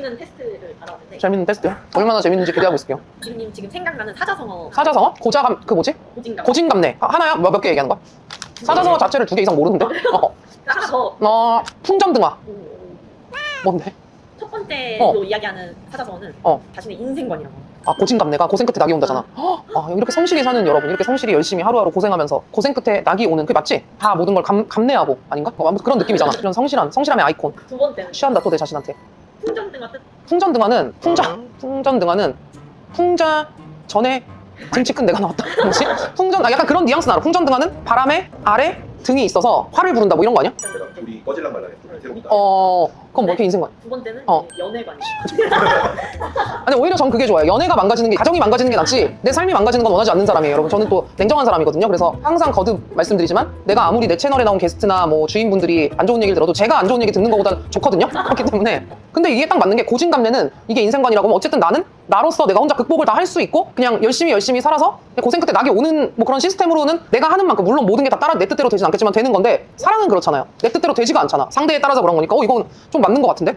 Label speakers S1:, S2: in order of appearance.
S1: 재밌는 테스트를 알아봤는데
S2: 재밌는 테스트요? 얼마나 재밌는지 기대하고 있을게요.
S1: 지금님 지금 생각나는 사자성어
S2: 사자성어? 고자감 그 뭐지?
S1: 고진감
S2: 고진감래 하- 하나야? 몇 개 얘기하는 거야? 사자성어 자체를 두 개 이상 모르는데? 어,
S1: 하나 더
S2: 어 풍전등화
S1: 오, 오.
S2: 뭔데?
S1: 첫 번째로
S2: 어.
S1: 이야기하는 사자성어는
S2: 어.
S1: 자신의 인생관이라고
S2: 아 고진감래가 고생 끝에 낙이 온다잖아. 헉, 아 이렇게 성실히 사는 여러분, 이렇게 성실히 열심히 하루하루 고생하면서 고생 끝에 낙이 오는 그 맞지? 다 모든 걸 감, 감내하고 아닌가? 어, 아무튼 그런 느낌이잖아. 이런 성실한 성실함의 아이콘.
S1: 두 번째는
S2: 취한다 또 내 자신한테.
S1: 풍전등화 뜻
S2: 풍전등화는 풍자 풍전등화는 풍자 전에 등치 큰 내가 나왔다. 뭐지? 풍전 아 약간 그런 뉘앙스 나라. 풍전등화는 바람에 아래 등이 있어서 화를 부른다 뭐 이런 거 아니야?
S3: 둘이 꺼질랑 말랑 했어. 새롭다.
S2: 어 그건 뭐 이렇게 인생관.
S1: 두 번째는
S2: 어.
S1: 이제 연애관이
S2: 아니 오히려 전 그게 좋아요. 연애가 망가지는 게 가정이 망가지는 게 낫지 내 삶이 망가지는 건 원하지 않는 사람이에요. 여러분 저는 또 냉정한 사람이거든요. 그래서 항상 거듭 말씀드리지만 내가 아무리 내 채널에 나온 게스트나 뭐 주인분들이 안 좋은 얘기를 들어도 제가 안 좋은 얘기 듣는 것보다 좋거든요. 그렇기 때문에 근데 이게 딱 맞는 게 고진감래는 이게 인생관이라고 하면 어쨌든 나는 나로서 내가 혼자 극복을 다 할 수 있고 그냥 열심히 열심히 살아서 고생 끝에 낙이 오는 뭐 그런 시스템으로는 내가 하는 만큼 물론 모든 게 다 따라 내 뜻대로 되진 않겠지만 되는 건데 사랑은 그렇잖아요. 내 뜻대로 되지가 않잖아. 상대에 따라서 그런 거니까 어 이건 좀 맞는 것 같은데